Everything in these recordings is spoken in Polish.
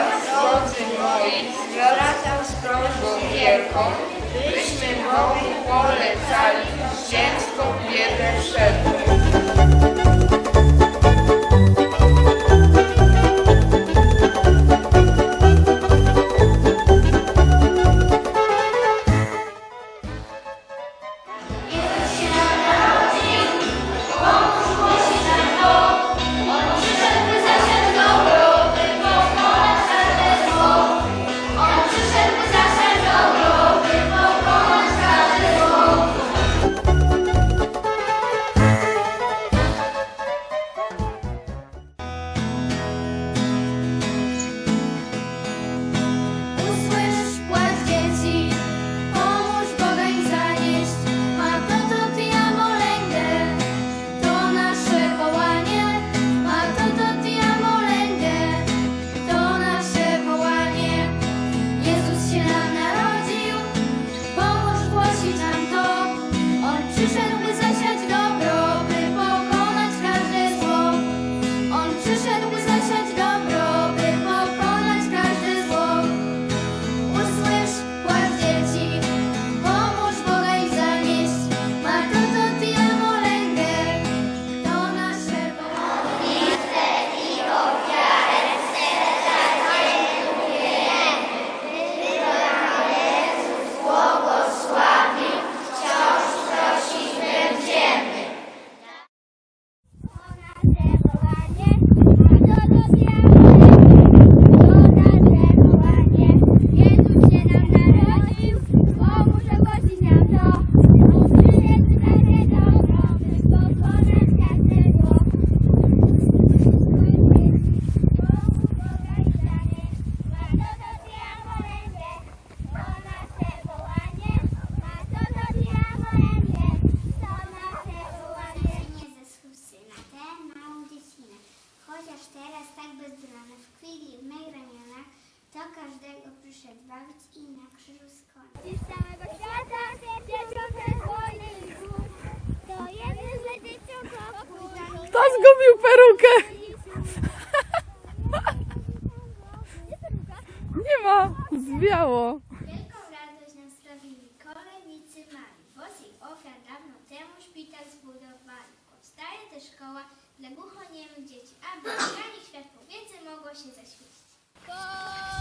brat, drodzy moi, wracam z prośbą wielką, byśmy Bogu polecali ciężką biedę wszelką. Każdego przyszedł bawić i na krzyżu skończył. Z całego świata dzieciątka wojny i to jeden z dzieciątków Kto zgubił perukę? Nie ma, zwiało. Wielką radość nam sprawili kolejnicy mali, bo z ich ofiar dawno temu szpital zbudowali. Powstaje też szkoła dla głuchoniemych dzieci, aby dla nich światło wiedzy mogło się zaświecić.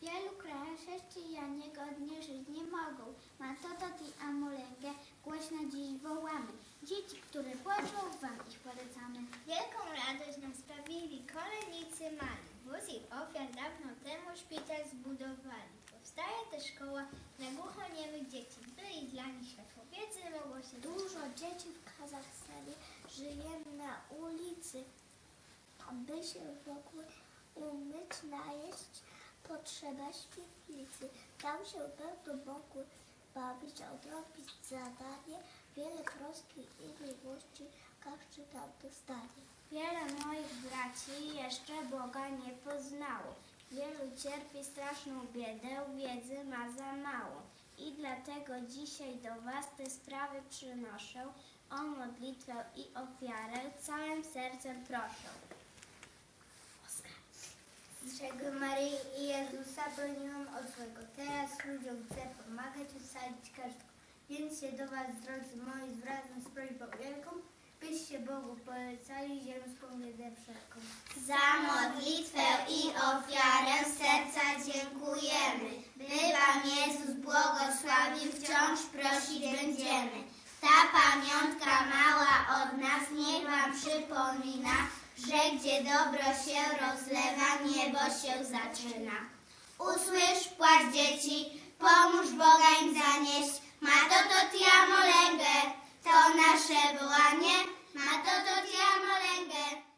W wielu krajach chrześcijanie godnie żyć nie mogą. Ma to to i amulęgę głośno dziś wołamy. Dzieci, które płaczą, wam ich polecamy. Wielką radość nam sprawili kolejnicy mali, bo z ich ofiar dawno temu szpital zbudowali. Powstaje też szkoła dla głuchoniemych dzieci, by i dla nich światło wiedzy mogło się Dużo dzieci w Kazachstanie żyje na ulicy. Aby się w ogóle umyć, najeść, potrzeba świetlicy. Tam się będą mogły bawić, odrobić zadanie. Wiele troski i miłości każdy tam dostanie. Wiele moich braci jeszcze Boga nie poznało. Wielu cierpi straszną biedę, wiedzy ma za mało. I dlatego dzisiaj do Was te sprawy przynoszę. O modlitwę i ofiarę całym sercem proszę. Czego Maryi i Jezusa broniłam od złego. Teraz ludziom chcę pomagać, ocalić każdego. Więc się do Was, drodzy moi, zwracam z prośbą wielką, byście Bogu polecali ziemską wiedzę wszelką. Za modlitwę i ofiarę serca dziękujemy. By Wam Jezus błogosławił, wciąż prosić będziemy. Ta pamiątka mała od nas niech Wam przypomina, że gdzie dobro się rozlewa, niebo się zaczyna. Usłysz płacz dzieci, pomóż Boga im zanieść, Matoto tiamo lęgę, to nasze wołanie, Matoto tiamo lęgę.